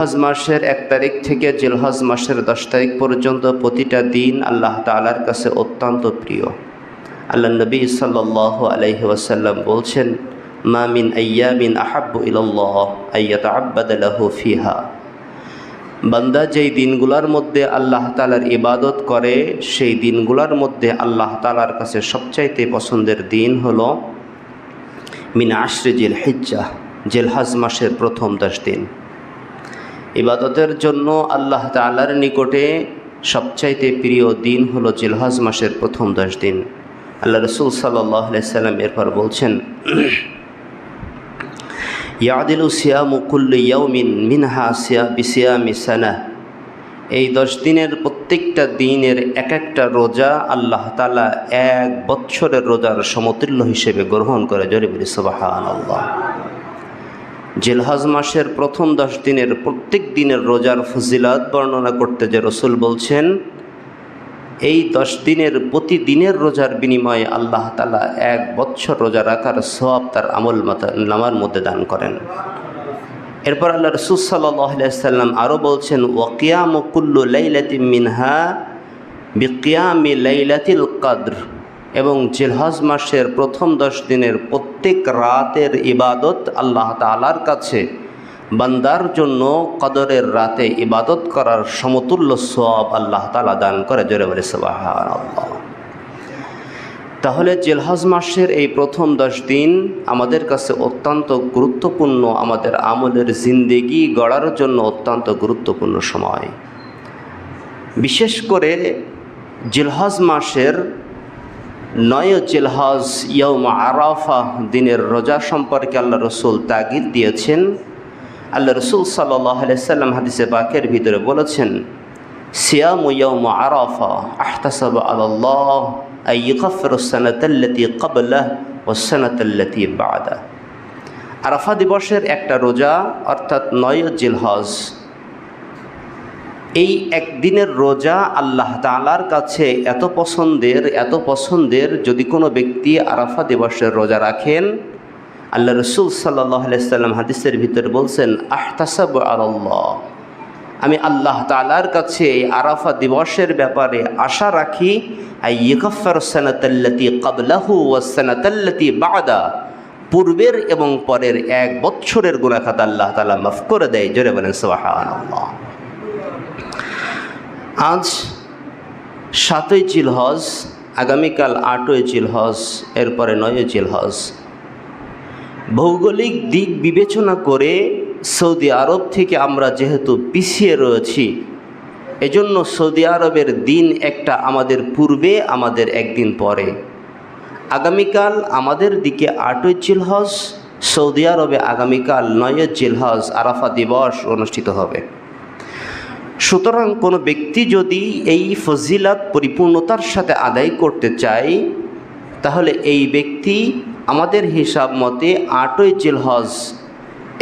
হজ মাসের এক তারিখ থেকে জিলহজ মাসের দশ তারিখ পর্যন্ত প্রতিটা দিন আল্লাহ তালার কাছে অত্যন্ত প্রিয়। আল্লাহ নবী সাল্লাহ আলহি ওয়াসাল্লাম বলছেন, মা মিন আয়ামিন আহাব্বু ইল্লাহ আয়াত আব্বাদালাহু ফিহা। বান্দা যেই দিনগুলোর মধ্যে আল্লাহ তালার ইবাদত করে, সেই দিনগুলোর মধ্যে আল্লাহ তালার কাছে সবচাইতে পছন্দের দিন হল মিন আশরে জিল হিজ্জা জেলহাজ মাসের প্রথম দশ দিন। ইবাদতের জন্য আল্লাহ তালার নিকটে সবচাইতে প্রিয় দিন হলো জিলহাজ মাসের প্রথম দশ দিন। আল্লাহ রসুল সাল্লাম এরপর বলছেন, ইয়াদিলু সিয়ামু কুল্লু মিনহা সিয়া বিসিয়া মিসানা এই দশ দিনের প্রত্যেকটা দিনের এক একটা রোজা আল্লাহ তালা এক বৎসরের রোজার সমতুল্য হিসেবে গ্রহণ করে। জোরে বলি সুবাহান আল্লাহ জেলহাজ মাসের প্রথম দশ দিনের প্রত্যেক দিনের রোজার ফজিলাত বর্ণনা করতে যে রসুল বলছেন, এই দশ দিনের প্রতিদিনের রোজার বিনিময়ে আল্লাহ তালা এক বৎসর রোজা রাখার সব তার আমল নামার মধ্যে দান করেন। এরপর আল্লাহ রসুল সাল্লাম আরও বলছেন ওয়াকিয়াম কুল্লু লাইলাতি মিনহা বিকিয়ামি লাইলাতিল কাদ্র। এবং জিলহজ মাসের প্রথম দশ দিনের প্রত্যেক রাতের ইবাদত আল্লাহ তালার কাছে। বান্দার জন্য কদরের রাতে ইবাদত করার সমতুল্য সব আল্লাহ তালা দান করে। জোরে বলে তাহলে জেলহাজ মাসের এই প্রথম দশ দিন আমাদের কাছে অত্যন্ত গুরুত্বপূর্ণ, আমাদের আমলের জিন্দেগি গড়ার জন্য অত্যন্ত গুরুত্বপূর্ণ সময়। বিশেষ করে জিলহাজ মাসের নয় জিলহাজ ইয়ম আরাফা, দিনের রোজা সম্পর্কে আল্লাহ রসুল তাগিদ দিয়েছেন। আল্লাহ রসুল সাল্লাম হাদিসে বাকের ভিতরে বলেছেন, সিয়াম ইয়ম আরাফা আহতাসাব আল্লাহ আইয়ুকাফির সানাতাল্লাতি কাবলাহ ও সানাতাল্লাতি বাদা আরাফা দিবসের একটা রোজা, অর্থাৎ নয় জিলহজ এই একদিনের রোজা আল্লাহ তালার কাছে এত পছন্দের এত পছন্দের যদি কোনো ব্যক্তি আরাফা দিবসের রোজা রাখেন, আল্লাহ রসুল সাল্লাম হাদিসের ভিতরে বলছেন, আহতাসাব আল্লাহ আমি আল্লাহ তালার কাছে এই আরাফা দিবসের ব্যাপারে আশা রাখি কাবলাহু বাদা। পূর্বের এবং পরের এক বৎসরের গুণাখাত আল্লাহ তালা মাফ করে দেয়, জোরে বলেন সোহান আল্লাহ আজ সাতই চিলহজ আগামীকাল আটই চিলহজ এরপরে নয় চিলহজ ভৌগোলিক দিক বিবেচনা করে সৌদি আরব থেকে আমরা যেহেতু পিছিয়ে রয়েছি, এজন্য সৌদি আরবের দিন একটা আমাদের পূর্বে, আমাদের একদিন পরে। আগামীকাল আমাদের দিকে আটই চিলহজ সৌদি আরবে আগামীকাল নয় চিলহজ আরাফা দিবস অনুষ্ঠিত হবে। সুতরাং কোনো ব্যক্তি যদি এই ফজিলাত পরিপূর্ণতার সাথে আদায় করতে চায়, তাহলে এই ব্যক্তি আমাদের হিসাব মতে আটই জিলহজ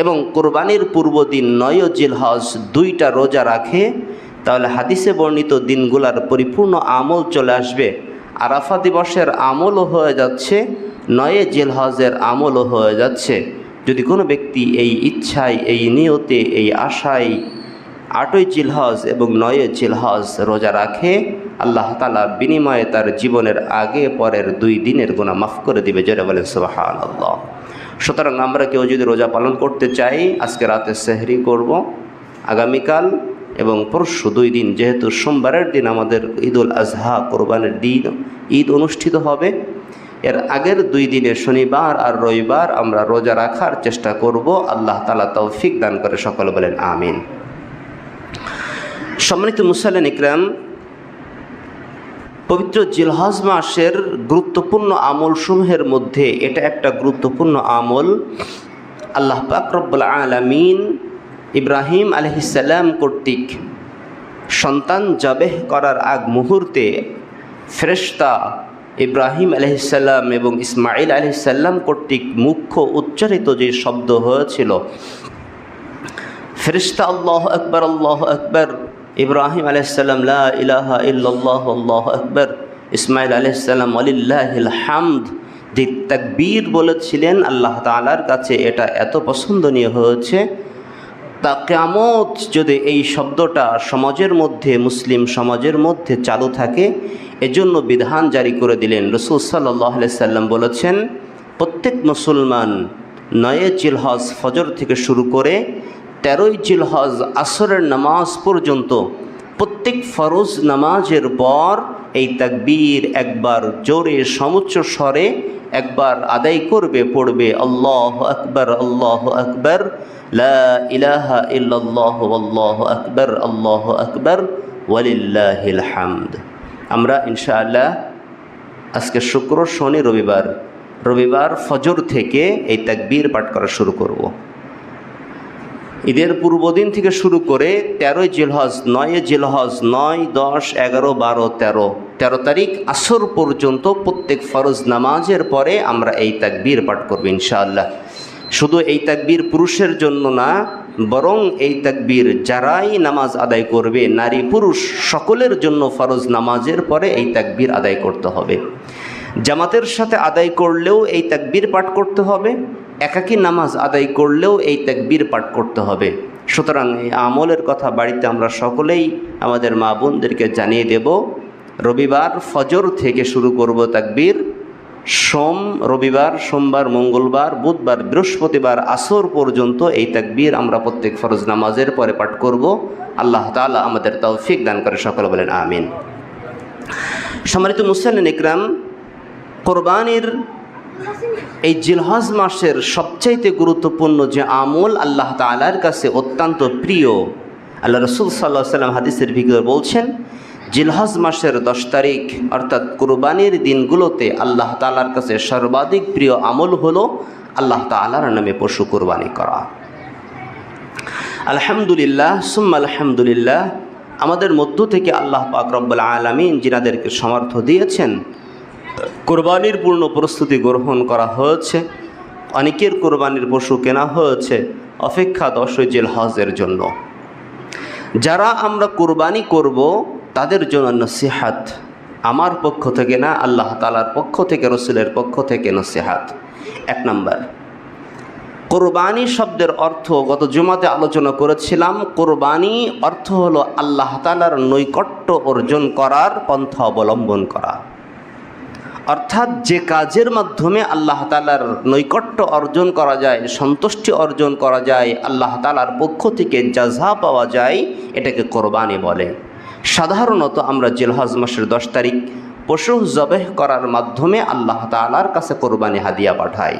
এবং কোরবানির পূর্বদিন নয় জিলহজ দুইটা রোজা রাখে, তাহলে হাদিসে বর্ণিত দিনগুলার পরিপূর্ণ আমল চলে আসবে। আরাফা দিবসের আমলও হয়ে যাচ্ছে নয়ে জিলহজের আমলও হয়ে যাচ্ছে। যদি কোনো ব্যক্তি এই ইচ্ছায়, এই নিয়তে, এই আশায় আটই জিলহজ এবং নয় জিলহজ রোজা রাখে, আল্লাহ তালা বিনিময়ে তার জীবনের আগে পরের দুই দিনের গুণা মাফ করে দিবে। জোরে বলেন সুবাহান আল্লাহ সুতরাং আমরা কেউ যদি রোজা পালন করতে চাই, আজকে রাতে সেহরি করব, আগামীকাল এবং পরশু দুই দিন, যেহেতু সোমবারের দিন আমাদের ঈদুল আজহা কোরবানের দিন, ঈদ অনুষ্ঠিত হবে। এর আগের দুই দিনে শনিবার আর রবিবার আমরা রোজা রাখার চেষ্টা করব। আল্লাহ তালা তৌফিক দান করে সকলে বলেন, আমিন। সম্মানিত মুসাল্লেন ইকরাম, পবিত্র জিলহাজ মাসের গুরুত্বপূর্ণ আমলসমূহের মধ্যে এটা একটা গুরুত্বপূর্ণ আমল। আল্লাহ পাক রব্বুল আলমিন ইব্রাহিম আলহিসাল্লাম কর্তৃক সন্তান জাবেহ করার আগ মুহূর্তে ফেরেশতা ইব্রাহিম আলহিসাল্লাম এবং ইসমাইল আলহিসাল্লাম কর্তৃক মুখ্য উচ্চারিত যে শব্দ হয়েছিল ফেরিস্তা আল্লাহ আকবর আল্লাহ আকবর ইব্রাহিম আলাইসাল্লাম লা ইলাহা আল্লাহ আকবর। ইসমাইল আলাইসাল্লাম আলিল্লাহিল হামদ। যে বলেছিলেন, আল্লাহ তালার কাছে এটা এত পছন্দনীয় হয়েছে, তা কেয়ামত যদি এই শব্দটা সমাজের মধ্যে, মুসলিম সমাজের মধ্যে চালু থাকে, এজন্য বিধান জারি করে দিলেন। রসুল সাল্লাহ সাল্লাম বলেছেন, প্রত্যেক মুসলমান নয়ে জিলহজ ফজর থেকে শুরু করে তেরোই জিলহজ আসরের নামাজ পর্যন্ত প্রত্যেক ফরজ নামাজের পর এই তাকবীর একবার জোরে সমুচ্চ স্বরে একবার আদায় করবে, পড়বে, আল্লাহ আকবর আল্লাহ আকবর আল্লাহ আকবর আল্লাহ আকবর, ওয়ালিল্লাহিল হামদ। আমরা ইনশাআল্লাহ আজকে শুক্র, শনি, রবিবার রবিবার ফজর থেকে এই তাকবীর পাঠ করা শুরু করব। ঈদের পূর্বদিন থেকে শুরু করে তেরোই জিলহজ, নয় জিলহজ, নয়, দশ, এগারো, বারো, তেরো। তেরো তারিখ আসর পর্যন্ত প্রত্যেক ফরজ নামাজের পরে আমরা এই তাকবীর পাঠ করব ইনশাআল্লাহ। শুধু এই তাকবীর পুরুষের জন্য না, বরং এই তাকবীর যারাই নামাজ আদায় করবে, নারী পুরুষ সকলের জন্য ফরজ নামাজের পরে এই তাকবীর আদায় করতে হবে। জামাতের সাথে আদায় করলেও এই তাকবীর পাঠ করতে হবে। একাকী নামাজ আদায় করলেও এই তাকবীর পাঠ করতে হবে। সুতরাং এই আমলের কথা বাড়িতে আমরা সকলেই আমাদের মা বোনদেরকে জানিয়ে দেব, রবিবার ফজর থেকে শুরু করব তাকবীর। সোম রবিবার, সোমবার, মঙ্গলবার, বুধবার, বৃহস্পতিবার, আসর পর্যন্ত এই তাকবীর আমরা প্রত্যেক ফরজ নামাজের পরে পাঠ করব। আল্লাহ তাআলা আমাদের তৌফিক দান করে সকল বলেন, আমিন। সম্মানিত মুসলিম ইকরাম, কোরবানির এই জিলহজ মাসের সবচাইতে গুরুত্বপূর্ণ যে আমল আল্লাহ তালার কাছে অত্যন্ত প্রিয়, আল্লাহ রসুল সাল্লাহ সাল্লাম হাদিসের ভিতরে বলছেন, জিলহজ মাসের দশ তারিখ অর্থাৎ কোরবানির দিনগুলোতে আল্লাহ তালার কাছে সর্বাধিক প্রিয় আমল হলো আল্লাহ তালার নামে পশু কোরবানি করা। আলহামদুলিল্লাহ, সুম্মা আলহামদুলিল্লাহ, আমাদের মধ্য থেকে আল্লাহ পাক আলমিন যিনাদেরকে সমর্থ দিয়েছেন কোরবানির পূর্ণ প্রস্তুতি গ্রহণ করা হয়েছে। অনেকের কোরবানির পশু কেনা হয়েছে অপেক্ষা দশই জেল হজের জন্য। যারা আমরা কোরবানি করব, তাদের জন্য নসিহাত। আমার পক্ষ থেকে না, আল্লাহ তালার পক্ষ থেকে, রসুলের পক্ষ থেকে নসিহাত। এক নম্বর, কোরবানি শব্দের অর্থ, গত জুমাতে আলোচনা করেছিলাম, কোরবানি অর্থ হলো আল্লাহ তালার নৈকট্য অর্জন করার পন্থা অবলম্বন করা। অর্থাৎ যে কাজের মাধ্যমে আল্লাহ তালার নৈকট্য অর্জন করা যায়, সন্তুষ্টি অর্জন করা যায়, আল্লাহ তালার পক্ষ থেকে জাজা পাওয়া যায়, এটাকে কোরবানি বলে। সাধারণত আমরা জিলহজ মাসের দশ তারিখ পশু জবেহ করার মাধ্যমে আল্লাহ তালার কাছে কোরবানি হাদিয়া পাঠাই।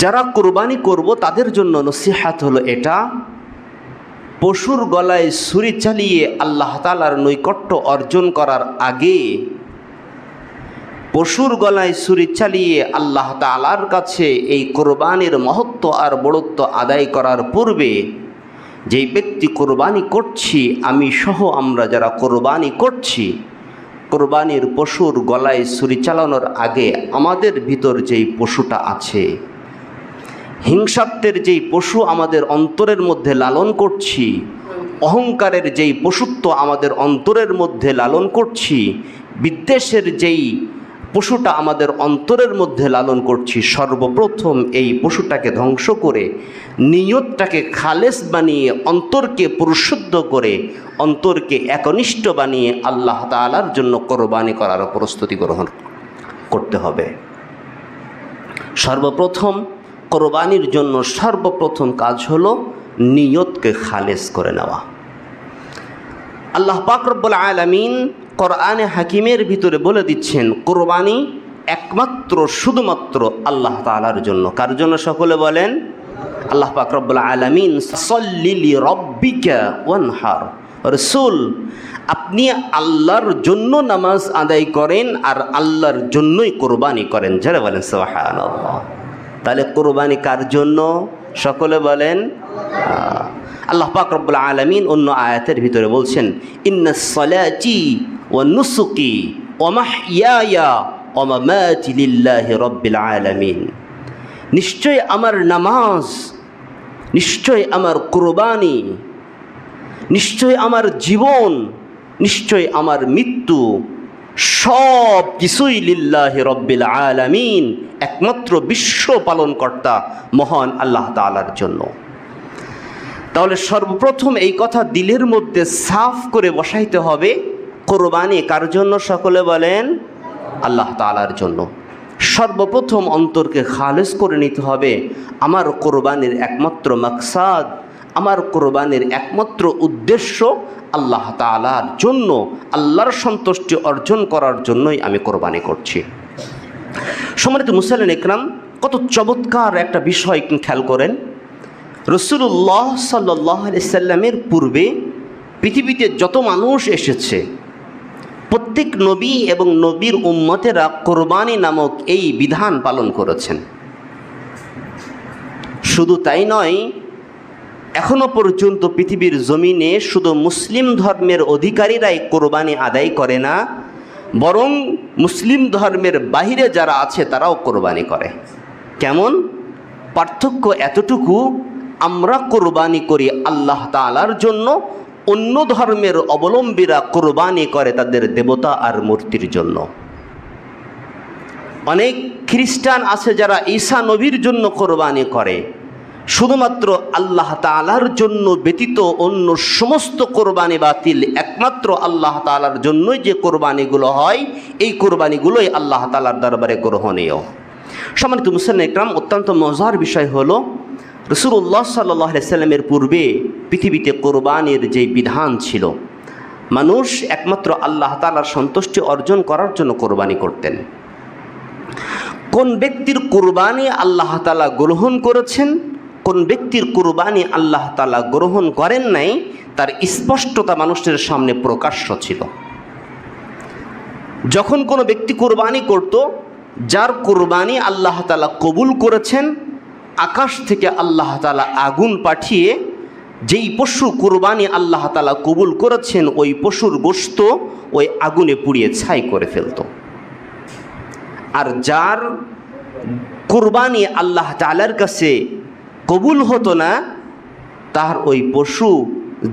যারা কোরবানি করব, তাদের জন্য নসিহাত হলো এটা, পশুর গলায় ছুরি চালিয়ে আল্লাহ তালার নৈকট্য অর্জন করার আগে পশুর গলায় ছুরি চালিয়ে আল্লাহ তালার কাছে এই কোরবানির মহত্ব আর বড়ত্ব আদায় করার পূর্বে, যেই ব্যক্তি কোরবানি করছি, আমি সহ আমরা যারা কোরবানি করছি, কোরবানির পশুর গলায় ছুরি চালানোর আগে আমাদের ভিতর যেই পশুটা আছে, হিংসাত্বের যেই পশু আমাদের অন্তরের মধ্যে লালন করছি, অহংকারের যেই পশুত্ব আমাদের অন্তরের মধ্যে লালন করছি, বিদ্বেষের যেই পশুটা আমাদের অন্তরের মধ্যে লালন করছি। সর্বপ্রথম এই পশুটাকে ধ্বংস করে, নিয়তটাকে খালেস বানিয়ে, অন্তরকে পুরুষুদ্ধ করে, অন্তরকে একনিষ্ঠ বানিয়ে আল্লাহ তালার জন্য কোরবানি করার প্রস্তুতি গ্রহণ করতে হবে। সর্বপ্রথম কোরবানির জন্য সর্বপ্রথম কাজ হলো নিয়তকে খালেস করে নেওয়া। আল্লাহ পাকরব্বুল আলমিন কোরআনে হাকিমের ভিতরে বলে দিচ্ছেন, কোরবানি একমাত্র, শুধুমাত্র আল্লাহ তালার জন্য। কার জন্য সকলে বলেন? আল্লাহ পাকরব্বুল আলমিন সল্লিলি রব্বিকা ওয়ানহার। রসুল, আপনি আল্লাহর জন্য নামাজ আদায় করেন আর আল্লাহর জন্যই কোরবানি করেন। যারা বলেন সোহান তাহলে কোরবানি কার জন্য? সকলে বলেন আল্লাহ পাক রব্বুল আলমিন অন্য আয়াতের ভিতরে বলছেন, ইন্না সলাচি ও নুসুকি লিল্লাহি রব্বিল আলামিন। নিশ্চয় আমার নামাজ, নিশ্চয় আমার কোরবানি, নিশ্চয় আমার জীবন, নিশ্চয় আমার মৃত্যু, সব কিছুই লিল্লাহ রব্বিল আলামিন, একমাত্র বিশ্ব পালনকর্তা মহান আল্লাহ তালার জন্য। তাহলে সর্বপ্রথম এই কথা দিলের মধ্যে সাফ করে বসাইতে হবে কোরবানি কার জন্য? সকলে বলেন, আল্লাহ তালার জন্য। সর্বপ্রথম অন্তরকে খালেজ করে নিতে হবে। আমার কোরবানির একমাত্র মাকসাদ, আমার কোরবানির একমাত্র উদ্দেশ্য আল্লাহ তালার জন্য, আল্লাহর সন্তুষ্টি অর্জন করার জন্যই আমি কোরবানি করছি। সম্মানিত মুসালিন ইকরাম কত চমৎকার একটা বিষয় খেয়াল করেন। রসুল্লাহ সাল্লাহ সাল্লামের পূর্বে পৃথিবীতে যত মানুষ এসেছে, প্রত্যেক নবী এবং নবীর উম্মতেরা কোরবানি নামক এই বিধান পালন করেছেন। শুধু তাই নয়, এখনও পর্যন্ত পৃথিবীর জমিনে শুধু মুসলিম ধর্মের অধিকারীরাই কোরবানি আদায় করে না, বরং মুসলিম ধর্মের বাহিরে যারা আছে তারাও কোরবানি করে। কেমন? পার্থক্য এতটুকু আমরা কোরবানি করি আল্লাহ তালার জন্য। অন্য ধর্মের অবলম্বীরা কোরবানি করে তাদের দেবতা আর মূর্তির জন্য। অনেক খ্রিস্টান আছে যারা ঈসা নবীর জন্য কোরবানি করে। শুধুমাত্র আল্লাহ তালার জন্য ব্যতীত অন্য সমস্ত কোরবানি বাতিল একমাত্র আল্লাহ তালার জন্যই যে কোরবানিগুলো হয়, এই কোরবানিগুলোই আল্লাহ তালার দরবারে গ্রহণীয়। সম্মানিত মুসলিম ইকরাম অত্যন্ত মজার বিষয় হলো রসুল্লাহ সাল্লাহ সাল্লামের পূর্বে পৃথিবীতে কোরবানির যে বিধান ছিল, মানুষ একমাত্র আল্লাহ তালার সন্তুষ্টি অর্জন করার জন্য কোরবানি করতেন। কোন ব্যক্তির কোরবানি আল্লাহ তালা গ্রহণ করেছেন, কোন ব্যক্তির কোরবানি আল্লাহ তালা গ্রহণ করেন নাই, তার স্পষ্টতা মানুষের সামনে প্রকাশ্য ছিল। যখন কোনো ব্যক্তি কোরবানি করত, যার কোরবানি আল্লাহ তালা কবুল করেছেন আকাশ থেকে আল্লাহ তালা আগুন পাঠিয়ে যেই পশু কোরবানি আল্লাহ তালা কবুল করেছেন, ওই পশুর গোস্ত ওই আগুনে পুড়িয়ে ছাই করে ফেলত। আর যার কোরবানি আল্লাহ তালার কাছে কবুল হতো না, তার ওই পশু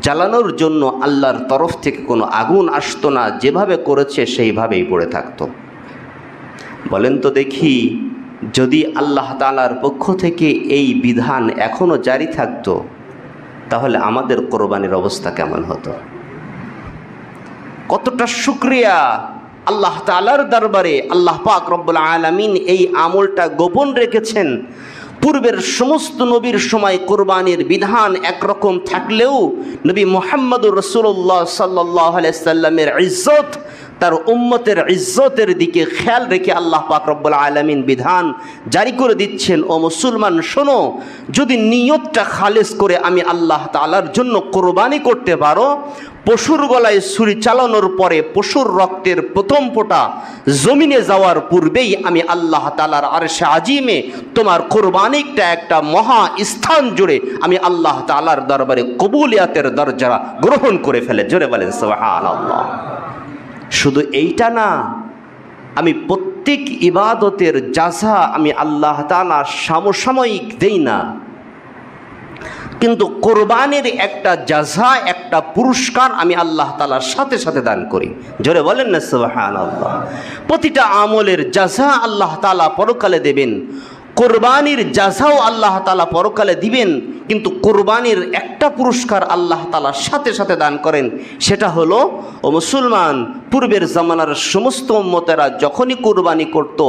জ্বালানোর জন্য আল্লাহর তরফ থেকে কোনো আগুন আসতো না, যেভাবে করেছে সেইভাবেই পড়ে থাকতো। বলেন তো দেখি যদি আল্লাহ তালার পক্ষ থেকে এই বিধান এখনও জারি থাকতো, তাহলে আমাদের কোরবানির অবস্থা কেমন হতো? কতটা শুক্রিয়া আল্লাহ তালার দরবারে আল্লাহ পাক রব্বুল আলমিন এই আমলটা গোপন রেখেছেন। পূর্বের সমস্ত নবীর সময় কোরবানির বিধান একরকম থাকলেও নবী মোহাম্মদুর রসুল্লাহ সাল্লাহ সাল্লামের ইজ্জত তার উম্মতের ইজ্জতের দিকে খেয়াল রেখে আল্লাহ পাক রব্বুল আলমিন বিধান জারি করে দিচ্ছেন, ও মুসলমান, শোনো, যদি নিয়তটা খালেজ করে আমি আল্লাহ তালার জন্য কোরবানি করতে পারো, পশুর গলায় ছুরি চালানোর পরে পশুর রক্তের প্রথম ফোঁটা জমিনে যাওয়ার পূর্বেই আমি আল্লাহ তালার আরশে আজিমে তোমার কোরবানিকটা একটা মহা স্থান জুড়ে আমি আল্লাহ তালার দরবারে কবুলিয়াতের দরজা গ্রহণ করে ফেলে। জোরে বলেন সোহান আল্লাহ শুধু এইটা না, আমি প্রত্যেক ইবাদতের যাজা আমি আল্লাহ তালা সমসাময়িক দেই না। কিন্তু কোরবানির একটা যাজা, একটা পুরস্কার আমি আল্লাহ তালার সাথে সাথে দান করি। জোরে বলেন না সুবাহান আল্লাহ প্রতিটা আমলের যাজা আল্লাহ তালা পরকালে দেবেন। কোরবানির যাজাও আল্লাহ তালা পরকালে দিবেন, কিন্তু কোরবানির একটা পুরস্কার আল্লাহ তালা সাথে সাথে দান করেন, সেটা হলো, ও মুসলমান পূর্বের জামানার সমস্ত মতেরা যখনই কোরবানি করত,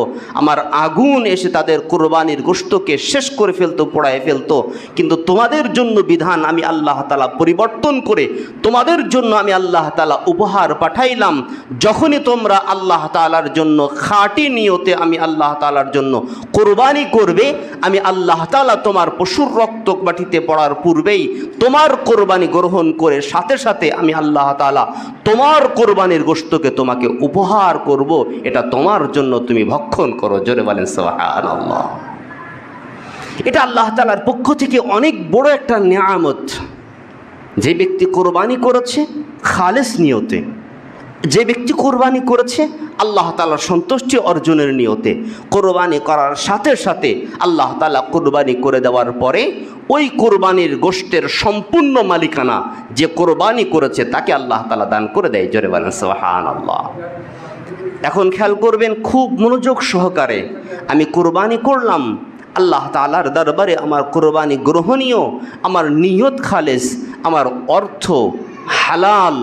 আমার আগুন এসে তাদের কোরবানির গোস্তকে শেষ করে ফেলতো, পোড়ায় ফেলতো। কিন্তু তোমাদের জন্য বিধান আমি আল্লাহ তালা পরিবর্তন করে, তোমাদের জন্য আমি আল্লাহ তালা উপহার পাঠাইলাম। যখনই তোমরা আল্লাহ তালার জন্য খাঁটি নিয়তে আমি আল্লাহ তালার জন্য কোরবানি করবে, আমি আল্লাহ তালা তোমার পশুর রক্ত মাটিতে পড়ার পূর্বেই তোমার কোরবানি গ্রহণ করে সাথে সাথে আমি আল্লাহ তালা তোমার কোরবানির গোস্তকে তোমাকে উপহার করব, এটা তোমার জন্য তুমি ভক্ষণ করো। জোরে বলেন সোহান এটা আল্লাহ তালার পক্ষ থেকে অনেক বড় একটা নিয়ামত। যে ব্যক্তি কোরবানি করেছে, খালেস নিয়তে যে ব্যক্তি কোরবানি করেছে, আল্লাহ তালার সন্তুষ্টি অর্জনের নিয়তে। কোরবানি করার সাথে সাথে আল্লাহ তালা কোরবানি করে দেওয়ার পরে, ওই কোরবানির গোষ্ঠের সম্পূর্ণ মালিকানা যে কোরবানি করেছে, তাকে আল্লাহ তালা দান করে দেয়। জোরে বলেন আল্লাহ এখন খেয়াল করবেন, খুব মনোযোগ সহকারে আমি কোরবানি করলাম, আল্লাহ তালার দরবারে আমার কোরবানি গ্রহণীয়, আমার নিয়ত খালেস, আমার অর্থ হালাল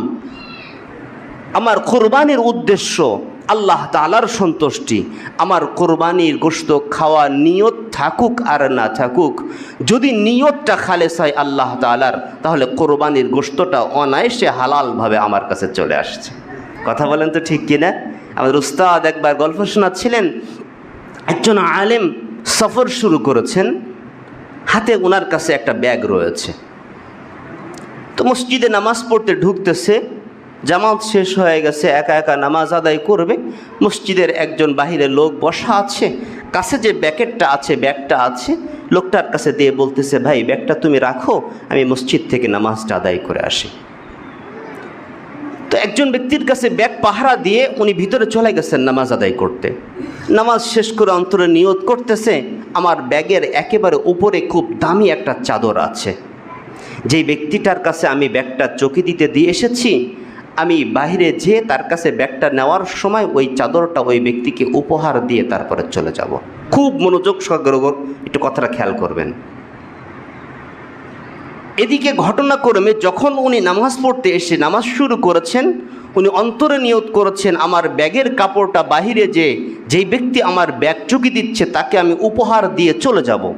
আমার কোরবানির উদ্দেশ্য আল্লাহ তালার সন্তুষ্টি। আমার কোরবানির গোস্ত খাওয়া নিয়ত থাকুক আর না থাকুক। যদি নিয়তটা খালেস হয় আল্লাহ তালার তাহলে কোরবানির গোস্তটা অনায়াসে হালালভাবে আমার কাছে চলে আসছে। কথা বলেন তো ঠিক কিনা? আমাদের উস্তাদ একবার গল্প শোনাচ্ছিলেন। একজন আলেম সফর শুরু করেছেন। হাতে ওনার কাছে একটা ব্যাগ রয়েছে। তো মসজিদে নামাজ পড়তে ঢুকতেছে। জামাত শেষ হয়ে গেছে, একা একা নামাজ আদায় করবে। মসজিদের একজন বাহিরে লোক বসা আছে, কাছে যে ব্যাকেটটা আছে, ব্যাগটা আছে, লোকটার কাছে দিয়ে বলতেছে, ভাই, ব্যাগটা তুমি রাখো, আমি মসজিদ থেকে নামাজটা আদায় করে আসি। তো একজন ব্যক্তির কাছে ব্যাগ পাহারা দিয়ে উনি ভিতরে চলে গেছেন নামাজ আদায় করতে। নামাজ শেষ করে অন্তরে নিয়ত করতেছে, আমার ব্যাগের একেবারে উপরে খুব দামি একটা চাদর আছে। যেই ব্যক্তিটার কাছে আমি ব্যাগটা চকি দিতে দিয়ে এসেছি আমি বাইরে যেয়ে তার কাছে ব্যাগটা নেওয়ার সময় ওই চাদরটা ওই ব্যক্তিকে উপহার দিয়ে তারপরে চলে যাব। খুব মনোযোগ সহকারে একটু কথাটা খেয়াল করবেন। এদিকে ঘটনাক্রমে যখন উনি নামাজ পড়তে এসে নামাজ শুরু করেছেন, উনি অন্তরে নিয়ত করেছেন, আমার ব্যাগের কাপড়টা বাহিরে যে, যেই ব্যক্তি আমার ব্যাগ চুকি দিচ্ছে তাকে আমি উপহার দিয়ে চলে যাব।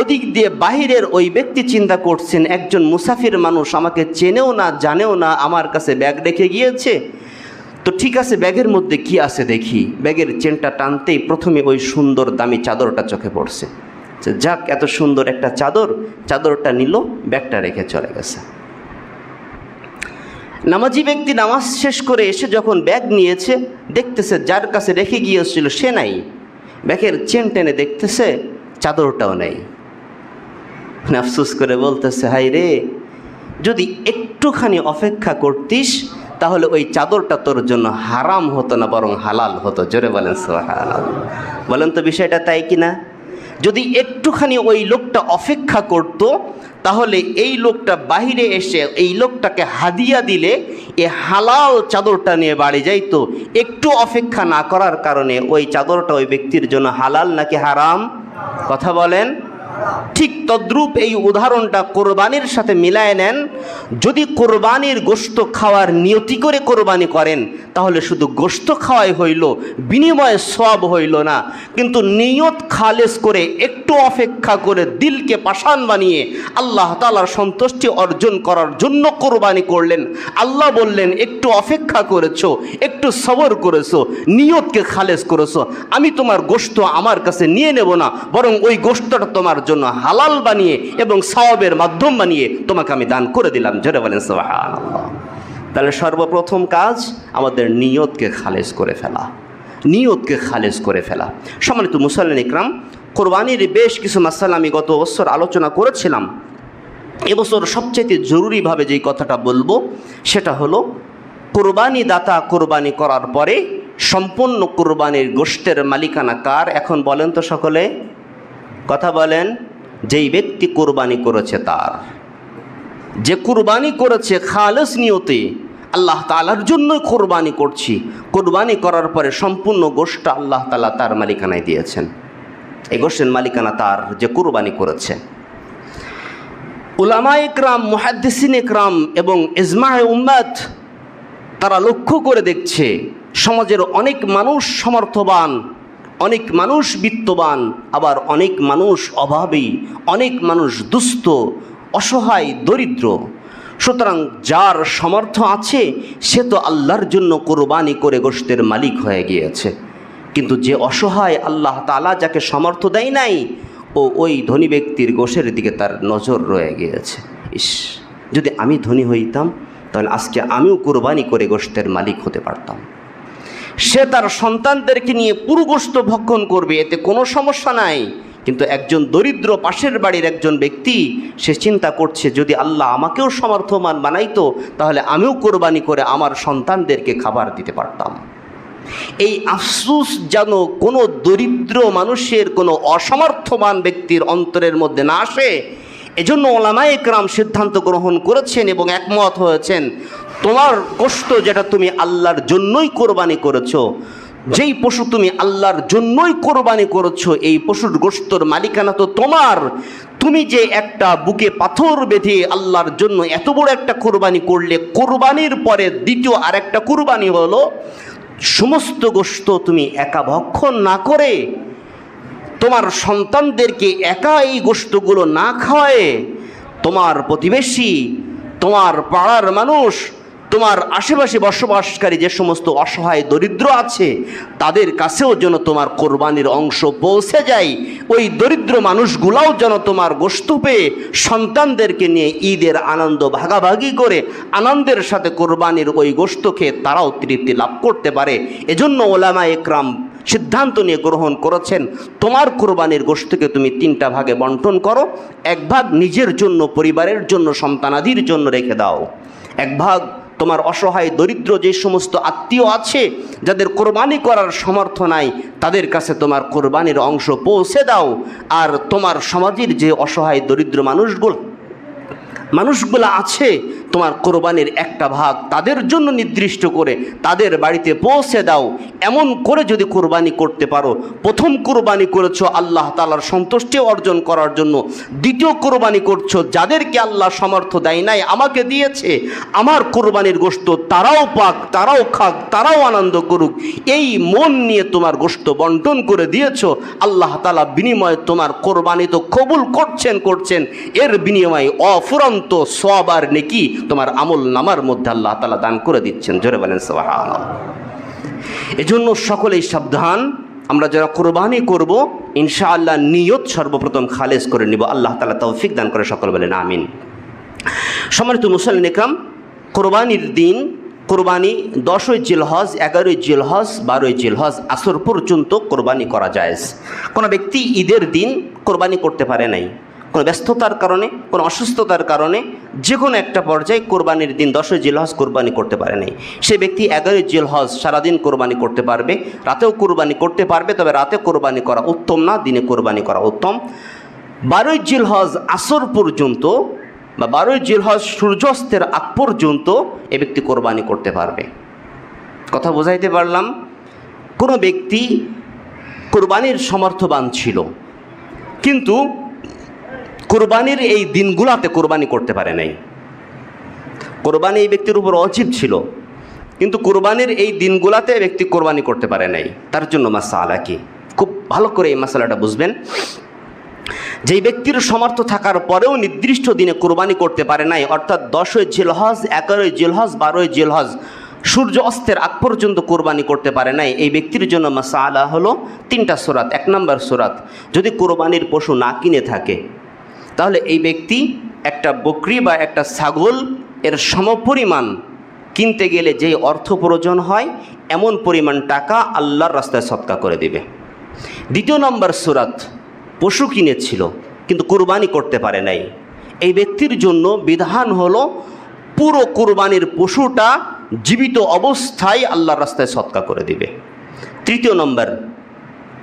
ওদিক দিয়ে বাহিরের ওই ব্যক্তি চিন্তা করছেন, একজন মুসাফির মানুষ আমাকে চেনেও না, জানেও না, আমার কাছে ব্যাগ রেখে গিয়েছে। তো ঠিক আছে, ব্যাগের মধ্যে কি আছে দেখি। ব্যাগের চেনটা টানতেই প্রথমে ওই সুন্দর দামি চাদরটা চোখে পড়ছে। যাক, এত সুন্দর একটা চাদর, চাদরটা নিল, ব্যাগটা রেখে চলে গেছে। নামাজি ব্যক্তি নামাজ শেষ করে এসে যখন ব্যাগ নিয়েছে, দেখতেছে যার কাছে রেখে গিয়েছিল সে নাই। ব্যাগের চেন টেনে দেখতেছে চাদরটাও নেই। আফসুস করে বলতেছে হাই রে, যদি একটুখানি অপেক্ষা করতিস, তাহলে ওই চাদরটা তোর জন্য হারাম হতো না, বরং হালাল হতো। জোরে বলেন বলেন তো বিষয়টা তাই কি না? যদি একটুখানি ওই লোকটা অপেক্ষা করত, তাহলে এই লোকটা বাহিরে এসে এই লোকটাকে হাদিয়া দিলে এ হালাল চাদরটা নিয়ে বাড়ি যাইতো। একটু অপেক্ষা না করার কারণে ওই চাদরটা ওই ব্যক্তির জন্য হালাল নাকি হারাম? কথা বলেন। ঠিক তদ্রূপ এই উদাহরণটা কোরবানির সাথে মিলায় নেন। যদি কোরবানির গোস্ত খাওয়ার নিয়তি করে কোরবানি করেন, তাহলে শুধু গোস্ত খাওয়াই হইল, বিনিময়ে সব হইল না। কিন্তু নিয়ত খালেস করে একটু অপেক্ষা করে দিলকে পাষাণ বানিয়ে আল্লাহ তালার সন্তুষ্টি অর্জন করার জন্য কোরবানি করলেন। আল্লাহ বললেন, একটু অপেক্ষা করেছ, একটু সবর করেছ, নিয়তকে খালেস করেছ। আমি তোমার গোস্ত আমার কাছে নিয়ে নেব না, বরং ওই গোস্তটা তোমার জন্য হালাল বানিয়ে এবং সওয়াবের মাধ্যম বানিয়ে তোমাকে আমি দান করে দিলাম। জোরে বলেন তাহলে সর্বপ্রথম কাজ আমাদের নিয়তকে খালেজ করে ফেলা। নিয়তকে খালেজ করে ফেলা। সম্মানিত মুসল্লিন ইকরাম, কোরবানির বেশ কিছু মাসাল আমি গত বছর আলোচনা করেছিলাম। এবছর সবচেয়ে জরুরিভাবে যেই কথাটা বলব, সেটা হলো কোরবানি দাতা কোরবানি করার পরে সম্পূর্ণ কোরবানির গোষ্ঠের মালিকানা কার এখন বলেন তো সকলে? কথা বলেন, যেই ব্যক্তি কোরবানি করেছে তার। যে কুরবানি করেছে খালেস নিয়তে, আল্লাহ তালার জন্যই কোরবানি করছি। কোরবানি করার পরে সম্পূর্ণ গোষ্ঠটা আল্লাহ তালা তার মালিকানায় দিয়েছেন। এই গোষ্ঠের মালিকানা তার যে কোরবানি করেছে। উলামা ইকরাম মুহাদ্দিসিন ইকরাম এবং ইজমায় উম্মাদ তারা লক্ষ্য করে দেখছে, সমাজের অনেক মানুষ সমর্থবান অনেক মানুষ বিত্তবান, আবার অনেক মানুষ অভাবী, অনেক মানুষ দুস্থ, অসহায়, দরিদ্র। সুতরাং যার সমর্থ আছে, সে তো আল্লাহর জন্য কোরবানি করে গোষ্ঠের মালিক হয়ে গিয়েছে। কিন্তু যে অসহায় আল্লাহ তালা যাকে সমর্থ দেয় নাই, ও ওই ধনী ব্যক্তির গোশের দিকে তার নজর রয়ে গিয়েছে। ইস, যদি আমি ধনী হইতাম, তাহলে আজকে আমিও কোরবানি করে গোষ্ঠের মালিক হতে পারতাম। সে তার সন্তানদেরকে নিয়ে পুরো গোস্ত ভক্ষণ করবে, এতে কোনো সমস্যা নাই। কিন্তু একজন দরিদ্র পাশের বাড়ির একজন ব্যক্তি, সে চিন্তা করছে, যদি আল্লাহ আমাকেও সমর্থমান বানাইতো, তাহলে আমিও কোরবানি করে আমার সন্তানদেরকে খাবার দিতে পারতাম। এই আফসুস যেন কোনো দরিদ্র মানুষের কোনো অসমর্থমান ব্যক্তির অন্তরের মধ্যে না আসে এজন্য ওলামা একরাম সিদ্ধান্ত গ্রহণ করেছেন এবং একমত হয়েছেন, তোমার কষ্ট যেটা তুমি আল্লাহর জন্যই কোরবানি করেছ, যেই পশু তুমি আল্লাহর জন্যই কোরবানি করেছ, এই পশুর গোস্তর মালিকানা তো তোমার। তুমি যে একটা বুকে পাথর বেঁধে আল্লাহর জন্য এত বড় একটা কোরবানি করলে, কোরবানির পরে দ্বিতীয় আর একটা কোরবানি হলো, সমস্ত গোস্ত তুমি একা ভক্ষণ না করে তোমার সন্তানদেরকে একা এই গোস্তগুলো না খাওয়ায়, তোমার প্রতিবেশী, তোমার পাড়ার মানুষ, তোমার আশেপাশে বসবাসকারী যে সমস্ত অসহায় দরিদ্র আছে, তাদের কাছেও যেন তোমার কোরবানির অংশ পৌঁছে যায়। ওই দরিদ্র মানুষগুলাও যেন তোমার গোস্ত পেয়ে সন্তানদেরকে নিয়ে ঈদের আনন্দ ভাগাভাগি করে আনন্দের সাথে কোরবানির ওই গোস্ত খেয়ে তারাও তৃপ্তি লাভ করতে পারে। এজন্য ওলামা একরাম সিদ্ধান্ত নিয়ে গ্রহণ করেছেন, তোমার কোরবানির গোষ্ঠীকে তুমি তিনটা ভাগে বন্টন করো। এক ভাগ নিজের জন্য, পরিবারের জন্য, সন্তানাদির জন্য রেখে দাও। এক ভাগ তোমার অসহায়, দরিদ্র যে সমস্ত আত্মীয় আছে, যাদের কোরবানি করার সমর্থ নাই, তাদের কাছে তোমার কোরবানির অংশ পৌঁছে দাও। আর তোমার সমাজের যে অসহায়, দরিদ্র মানুষগুলো মানুষগুলো আছে তোমার কোরবানির একটা ভাগ তাদের জন্য নির্দিষ্ট করে তাদের বাড়িতে পৌঁছে দাও। এমন করে যদি কোরবানি করতে পারো, প্রথম কোরবানি করেছ আল্লাহ তালার সন্তুষ্টি অর্জন করার জন্য। দ্বিতীয় কোরবানি করছ যাদেরকে আল্লাহ সমর্থ দেয় নাই, আমাকে দিয়েছে। আমার কোরবানির গোস্ত তারাও পাক, তারাও খাক, তারাও আনন্দ করুক। এই মন নিয়ে তোমার গোস্ত বন্টন করে দিয়েছ। আল্লাহ তালা বিনিময়ে তোমার কোরবানি তো কবুল করছেন করছেন। এর বিনিময়ে অফুরন্ত সব আর নেকি তোমার আমল নামার মধ্যে আল্লাহ তালা দান করে দিচ্ছেন। জোরে বলেন এজন্য সকলেই সাবধান, আমরা যারা কোরবানি করব, ইনশাআল্লাহ নিয়ত সর্বপ্রথম খালেজ করে নিব। আল্লাহ তালা তৌফিক দান করে সকল বলেন, আমিন। সম্মানিত মুসলিম একরাম, কোরবানির দিন, কোরবানি দশই জিলহজ, এগারোই জিলহজ, বারোই জিলহজ, আসর পর্যন্ত কোরবানি করা যায় কোনো ব্যক্তি ঈদের দিন কোরবানি করতে পারে নাই। কোনো ব্যস্ততার কারণে, কোনো অসুস্থতার কারণে যে কোনো একটা পর্যায়ে কোরবানির দিন, দশই জিলহজ কোরবানি করতে পারে নাই। সে ব্যক্তি এগারোই জিলহজ সারাদিন কোরবানি করতে পারবে, রাতেও কোরবানি করতে পারবে, তবে রাতে কোরবানি করা উত্তম না, দিনে কোরবানি করা উত্তম। বারোই জিলহজ আসর পর্যন্ত বা বারোই জিলহজ সূর্যাস্তের আগ পর্যন্ত এ ব্যক্তি কোরবানি করতে পারবে। কথা বোঝাইতে পারলাম, কোনো ব্যক্তি কোরবানির সমর্থবান ছিল, কিন্তু কোরবানির এই দিনগুলাতে কোরবানি করতে পারে নাই। কোরবানি এই ব্যক্তির উপর অজীব ছিল। কিন্তু কোরবানির এই দিনগুলাতে ব্যক্তি কোরবানি করতে পারে নাই। তার জন্য মাসালা কি? খুব ভালো করে এই মশালাটা বুঝবেন। যেই ব্যক্তির সমর্থ থাকার পরেও নির্দিষ্ট দিনে কোরবানি করতে পারে নাই, অর্থাৎ দশই জিলহজ, এগারোই জিলহজ, বারোই জিলহজ, সূর্য অস্তের আগ পর্যন্ত কোরবানি করতে পারে নাই, এই ব্যক্তির জন্য মাসালা হলো তিনটা সোরাত, এক নম্বর সোরাত। যদি কোরবানির পশু না কিনে থাকে তাহলে এই ব্যক্তি একটা বকরি বা একটা ছাগল এর সমপরিমাণ কিনতে গেলে যে অর্থ প্রয়োজন হয়, এমন পরিমাণ টাকা আল্লাহর রাস্তায় সৎকা করে দিবে। দ্বিতীয় নম্বর সুরাত, পশু কিনেছিল, কিন্তু কোরবানি করতে পারে নাই। এই ব্যক্তির জন্য বিধান হলো, পুরো কোরবানির পশুটা জীবিত অবস্থায় আল্লাহর রাস্তায় সৎকা করে দিবে। তৃতীয় নম্বর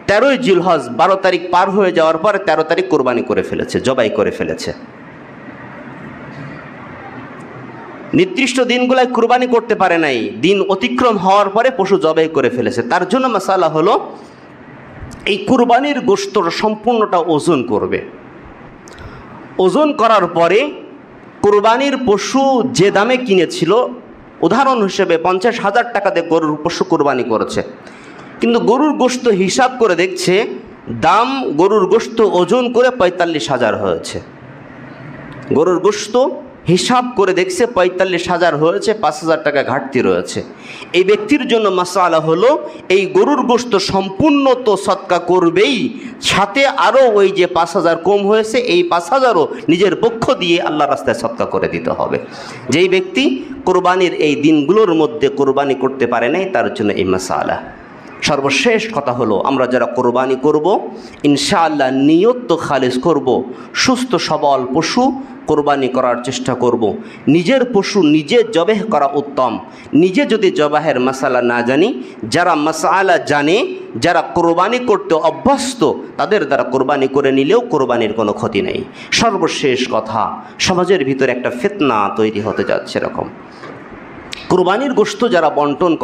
তেরোই জিলহজ বারো তারিখ পার হয়ে যাওয়ার পরে তেরো তারিখ কোরবানি করে ফেলেছে, জবাই করে ফেলেছে। নির্দিষ্ট দিনগুলায় কোরবানি করতে পারে নাই, দিন অতিক্রম হওয়ার পরে পশু জবাই করে ফেলেছে। তার জন্য মশালা হলো, এই কুরবানির গোস্তর সম্পূর্ণটা ওজন করবে। ওজন করার পরে কোরবানির পশু যে দামে কিনেছিল, উদাহরণ হিসেবে পঞ্চাশ হাজার টাকাতে গরুর পশু কোরবানি করেছে। কিন্তু গরুর গোস্ত হিসাব করে দেখছে, দাম গরুর গোস্ত ওজন করে পঁয়তাল্লিশ হাজার হয়েছে। গরুর গোস্ত হিসাব করে দেখছে পঁয়তাল্লিশ হাজার হয়েছে, পাঁচ হাজার টাকা ঘাটতি রয়েছে। এই ব্যক্তির জন্য মাসালা হলো, এই গরুর গোস্ত সম্পূর্ণ তো সৎকা করবেই, সাথে আরও ওই যে পাঁচ হাজার কম হয়েছে, এই পাঁচ হাজারও নিজের পক্ষ দিয়ে আল্লাহ রাস্তায় সৎকা করে দিতে হবে। যেই ব্যক্তি কোরবানির এই দিনগুলোর মধ্যে কোরবানি করতে পারে নাই, তার জন্য এই মাসালা। সর্বশেষ কথা হলো, আমরা যারা কোরবানি করব, ইনশাআল্লাহ নিয়ত তো খালিজ করব, সুস্থ সবল পশু কোরবানি করার চেষ্টা করব। নিজের পশু নিজে জবেহ করা উত্তম। নিজে যদি জবাহের মশালা না জানি, যারা মশালা জানে, যারা কোরবানি করতে অভ্যস্ত, তাদের দ্বারা কোরবানি করে নিলেও কোরবানির কোনো ক্ষতি নেই। সর্বশেষ কথা, সমাজের ভিতরে একটা ফেতনা তৈরি হতে যাচ্ছে এরকম। কোরবানির গোস্ত যারা বন্টন